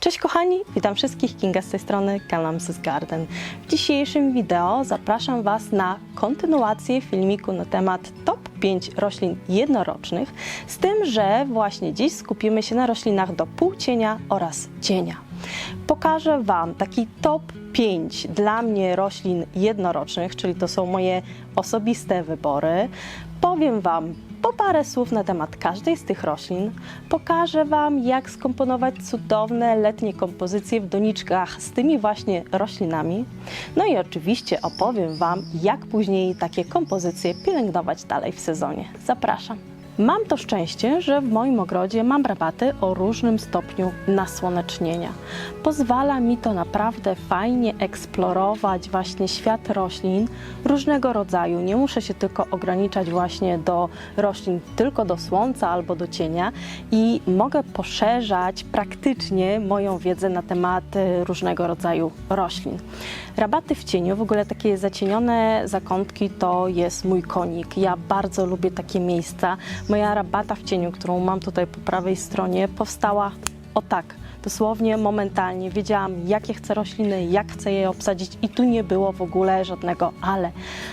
Cześć kochani, witam wszystkich, Kinga z tej strony, Calamsis Garden. W dzisiejszym wideo zapraszam Was na kontynuację filmiku na temat top 5 roślin jednorocznych, z tym, że właśnie dziś skupimy się na roślinach do półcienia oraz cienia. Pokażę Wam taki top 5 dla mnie roślin jednorocznych, czyli to są moje osobiste wybory. Powiem Wam parę słów na temat każdej z tych roślin. Pokażę Wam, jak skomponować cudowne letnie kompozycje w doniczkach z tymi właśnie roślinami. No i oczywiście opowiem Wam, jak później takie kompozycje pielęgnować dalej w sezonie. Zapraszam. Mam to szczęście, że w moim ogrodzie mam rabaty o różnym stopniu nasłonecznienia. Pozwala mi to naprawdę fajnie eksplorować właśnie świat roślin różnego rodzaju. Nie muszę się tylko ograniczać właśnie do roślin tylko do słońca albo do cienia i mogę poszerzać praktycznie moją wiedzę na temat y, różnego rodzaju roślin. Rabaty w cieniu, w ogóle takie zacienione zakątki to jest mój konik. Ja bardzo lubię takie miejsca. Moja rabata w cieniu, którą mam tutaj po prawej stronie, powstała o tak. Dosłownie momentalnie wiedziałam, jakie chcę rośliny, jak chcę je obsadzić, i tu nie było w ogóle żadnego ale.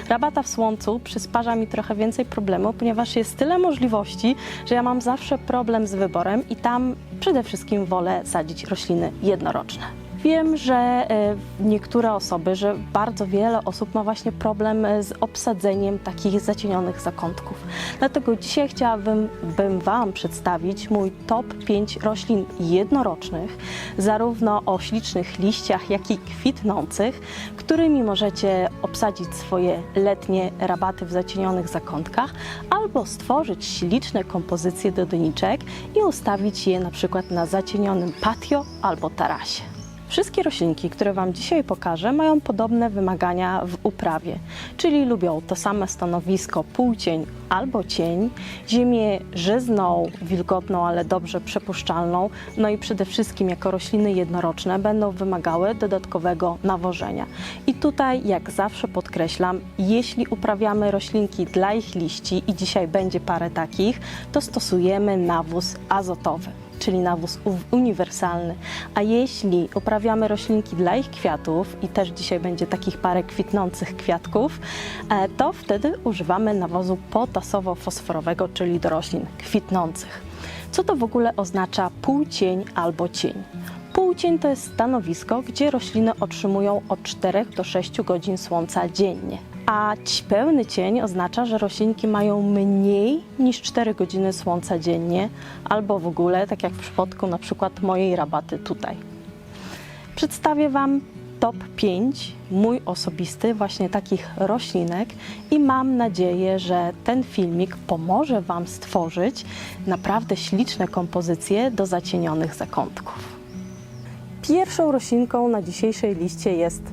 Rabata w słońcu przysparza mi trochę więcej problemu, ponieważ jest tyle możliwości, że ja mam zawsze problem z wyborem i tam przede wszystkim wolę sadzić rośliny jednoroczne. Wiem, że e, niektóre osoby, że bardzo wiele osób ma właśnie problem e, z obsadzeniem takich zacienionych zakątków. Dlatego dzisiaj chciałabym bym Wam przedstawić mój top 5 roślin jednorocznych, zarówno o ślicznych liściach, jak i kwitnących, którymi możecie obsadzić swoje letnie rabaty w zacienionych zakątkach, albo stworzyć śliczne kompozycje do doniczek i ustawić je na przykład na zacienionym patio albo tarasie. Wszystkie roślinki, które Wam dzisiaj pokażę, mają podobne wymagania w uprawie, czyli lubią to same stanowisko półcień albo cień, ziemię żyzną, wilgotną, ale dobrze przepuszczalną, no i przede wszystkim jako rośliny jednoroczne będą wymagały dodatkowego nawożenia. I tutaj, jak zawsze podkreślam, jeśli uprawiamy roślinki dla ich liści i dzisiaj będzie parę takich, to stosujemy nawóz azotowy czyli nawóz uniwersalny. A jeśli uprawiamy roślinki dla ich kwiatów, i też dzisiaj będzie takich parę kwitnących kwiatków, e, to wtedy używamy nawozu potasowo-fosforowego, czyli do roślin kwitnących. Co to w ogóle oznacza półcień albo cień? Półcień to jest stanowisko, gdzie rośliny otrzymują od 4 do 6 godzin słońca dziennie. A pełny cień oznacza, że roślinki mają mniej niż 4 godziny słońca dziennie, albo w ogóle, tak jak w przypadku na przykład mojej rabaty tutaj. Przedstawię Wam top 5, mój osobisty, właśnie takich roślinek i mam nadzieję, że ten filmik pomoże Wam stworzyć naprawdę śliczne kompozycje do zacienionych zakątków. Pierwszą roślinką na dzisiejszej liście jest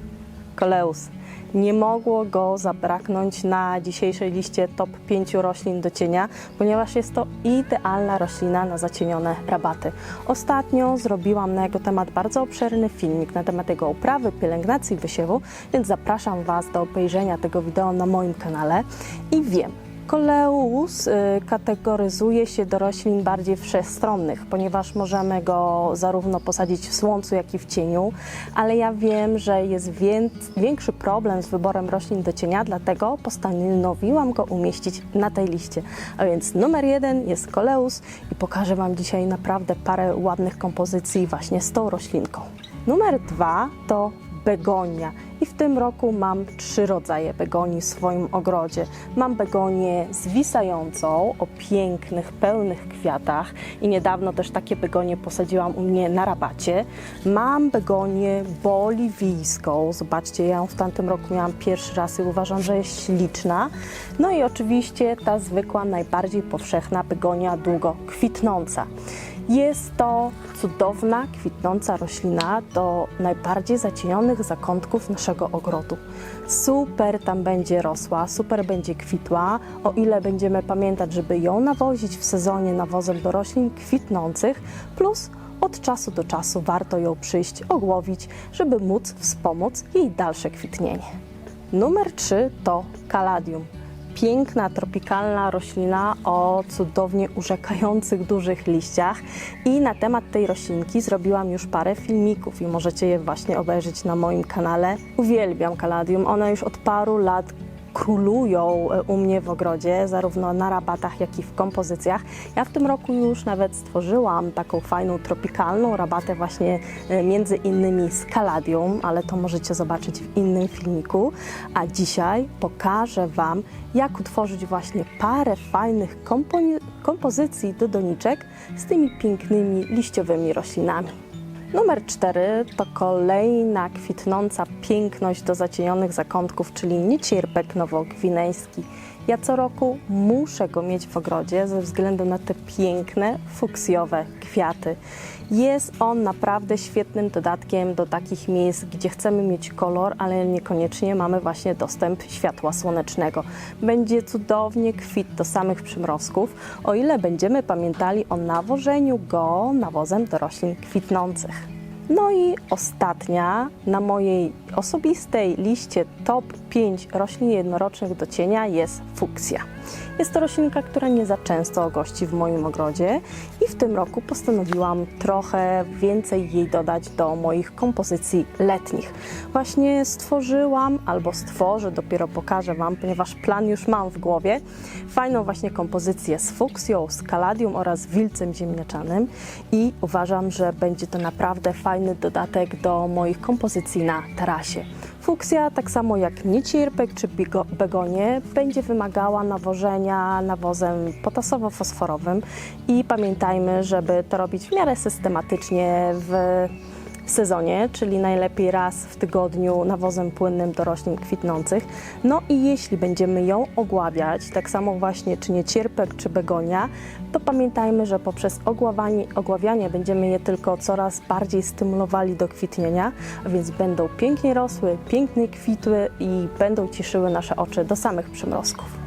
koleus. Nie mogło go zabraknąć na dzisiejszej liście top 5 roślin do cienia, ponieważ jest to idealna roślina na zacienione rabaty. Ostatnio zrobiłam na jego temat bardzo obszerny filmik na temat jego uprawy, pielęgnacji, wysiewu, więc zapraszam Was do obejrzenia tego wideo na moim kanale. I wiem, Koleus y, kategoryzuje się do roślin bardziej wszechstronnych, ponieważ możemy go zarówno posadzić w słońcu, jak i w cieniu, ale ja wiem, że jest wię- większy problem z wyborem roślin do cienia, dlatego postanowiłam go umieścić na tej liście. A więc numer jeden jest koleus i pokażę Wam dzisiaj naprawdę parę ładnych kompozycji właśnie z tą roślinką. Numer dwa to begonia. I w tym roku mam trzy rodzaje begonii w swoim ogrodzie. Mam begonię zwisającą o pięknych, pełnych kwiatach i niedawno też takie begonie posadziłam u mnie na rabacie. Mam begonię boliwijską. Zobaczcie, ja ją w tamtym roku miałam pierwszy raz i uważam, że jest śliczna. No i oczywiście ta zwykła, najbardziej powszechna begonia długo kwitnąca. Jest to cudowna, kwitnąca roślina do najbardziej zacienionych zakątków naszego ogrodu. Super tam będzie rosła, super będzie kwitła, o ile będziemy pamiętać, żeby ją nawozić w sezonie nawozem do roślin kwitnących, plus od czasu do czasu warto ją przyjść ogłowić, żeby móc wspomóc jej dalsze kwitnienie. Numer 3 to kaladium. Piękna, tropikalna roślina o cudownie urzekających dużych liściach i na temat tej roślinki zrobiłam już parę filmików i możecie je właśnie obejrzeć na moim kanale. Uwielbiam kaladium, one już od paru lat królują e, u mnie w ogrodzie, zarówno na rabatach, jak i w kompozycjach. Ja w tym roku już nawet stworzyłam taką fajną tropikalną rabatę właśnie e, między innymi z kaladium, ale to możecie zobaczyć w innym filmiku. A dzisiaj pokażę Wam, jak utworzyć właśnie parę fajnych kompozycji do doniczek z tymi pięknymi liściowymi roślinami. Numer 4 to kolejna kwitnąca piękność do zacienionych zakątków, czyli niecierpek nowogwinejski. Ja co roku muszę go mieć w ogrodzie ze względu na te piękne, fuksjowe kwiaty. Jest on naprawdę świetnym dodatkiem do takich miejsc, gdzie chcemy mieć kolor, ale niekoniecznie mamy właśnie dostęp światła słonecznego. Będzie cudownie kwit do samych przymrozków, o ile będziemy pamiętali o nawożeniu go nawozem do roślin kwitnących. No i ostatnia na mojej osobistej liście top 5 roślin jednorocznych do cienia jest fuksja. Jest to roślinka, która nie za często gości w moim ogrodzie i w tym roku postanowiłam trochę więcej jej dodać do moich kompozycji letnich. Właśnie stworzyłam albo stworzę, dopiero pokażę Wam, ponieważ plan już mam w głowie, fajną właśnie kompozycję z fuksją, z kaladium oraz wilcem ziemniaczanym i uważam, że będzie to naprawdę fajny dodatek do moich kompozycji na tarasie. Fuksja, tak samo jak niecierpek czy begonie, będzie wymagała nawożenia nawozem potasowo-fosforowym i pamiętajmy, żeby to robić w miarę systematycznie w sezonie, czyli najlepiej raz w tygodniu nawozem płynnym do roślin kwitnących. No i jeśli będziemy ją ogławiać, tak samo właśnie czy niecierpek, czy begonia, to pamiętajmy, że poprzez ogławanie, ogławianie będziemy je tylko coraz bardziej stymulowali do kwitnienia, a więc będą pięknie rosły, pięknie kwitły i będą cieszyły nasze oczy do samych przymrozków.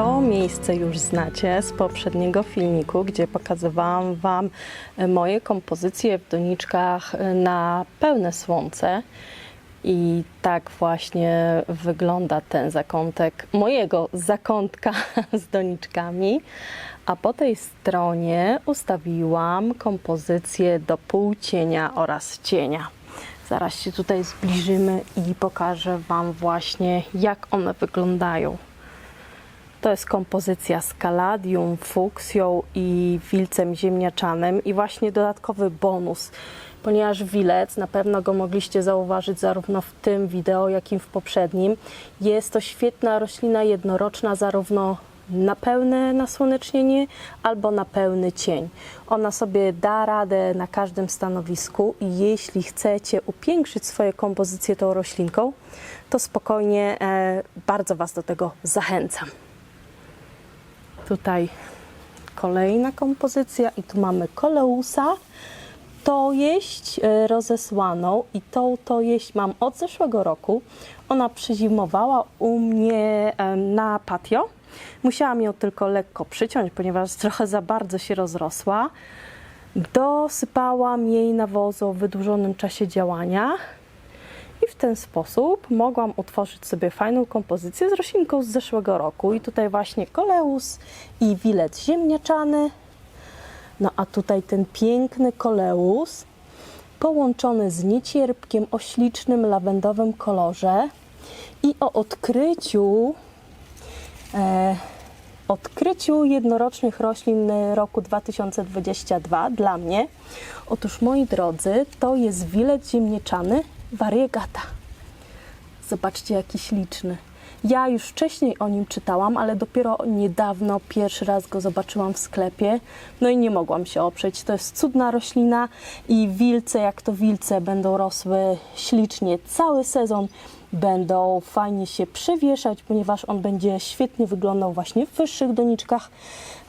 To miejsce już znacie z poprzedniego filmiku, gdzie pokazywałam Wam e, moje kompozycje w doniczkach e, na pełne słońce. I tak właśnie wygląda ten zakątek mojego zakątka z doniczkami. A po tej stronie ustawiłam kompozycję do półcienia oraz cienia. Zaraz się tutaj zbliżymy i pokażę Wam właśnie, jak one wyglądają. To jest kompozycja z kaladium, fuksją i wilcem ziemniaczanym i właśnie dodatkowy bonus, ponieważ wilec, na pewno go mogliście zauważyć zarówno w tym wideo, jak i w poprzednim, jest to świetna roślina jednoroczna zarówno na pełne nasłonecznienie albo na pełny cień. Ona sobie da radę na każdym stanowisku i jeśli chcecie upiększyć swoje kompozycje tą roślinką, to spokojnie e, bardzo Was do tego zachęcam. Tutaj kolejna kompozycja i tu mamy koleusa. To jeść e, rozesłaną i tą to jeść mam od zeszłego roku. Ona przezimowała u mnie na patio. Musiałam ją tylko lekko przyciąć, ponieważ trochę za bardzo się rozrosła. Dosypałam jej nawozu o wydłużonym czasie działania i w ten sposób mogłam utworzyć sobie fajną kompozycję z roślinką z zeszłego roku. I tutaj właśnie koleus i wilec ziemniaczany. No a tutaj ten piękny koleus połączony z niecierpkiem o ślicznym lawendowym kolorze i o odkryciu e, odkryciu jednorocznych roślin roku 2022 dla mnie. Otóż moi drodzy, to jest wilec ziemniaczany variegata. Zobaczcie, jaki śliczny. Ja już wcześniej o nim czytałam, ale dopiero niedawno pierwszy raz go zobaczyłam w sklepie. No i nie mogłam się oprzeć. To jest cudna roślina i wilce, jak to wilce, będą rosły ślicznie cały sezon. Będą fajnie się przewieszać, ponieważ on będzie świetnie wyglądał właśnie w wyższych doniczkach.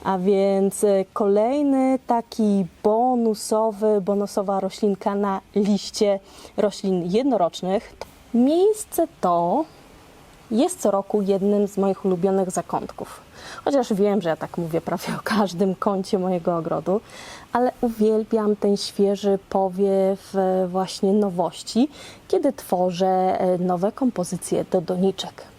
A więc e, kolejny taki bonusowy, bonusowa roślinka na liście roślin jednorocznych. Miejsce to jest co roku jednym z moich ulubionych zakątków. Chociaż wiem, że ja tak mówię prawie o każdym kącie mojego ogrodu, ale uwielbiam ten świeży powiew e, właśnie nowości, kiedy tworzę e, nowe kompozycje do doniczek.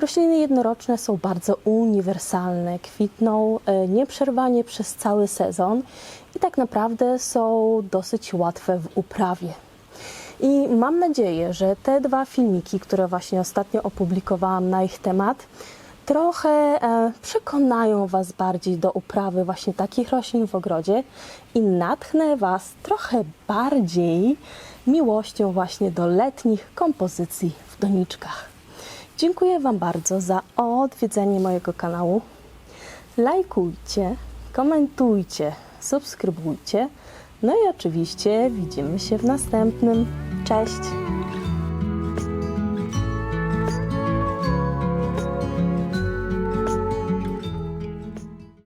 Rośliny jednoroczne są bardzo uniwersalne, kwitną e, nieprzerwanie przez cały sezon i tak naprawdę są dosyć łatwe w uprawie. I mam nadzieję, że te dwa filmiki, które właśnie ostatnio opublikowałam na ich temat, trochę e, przekonają Was bardziej do uprawy właśnie takich roślin w ogrodzie i natchnę Was trochę bardziej miłością właśnie do letnich kompozycji w doniczkach. Dziękuję Wam bardzo za odwiedzenie mojego kanału. Lajkujcie, komentujcie, subskrybujcie. No i oczywiście widzimy się w następnym. Cześć!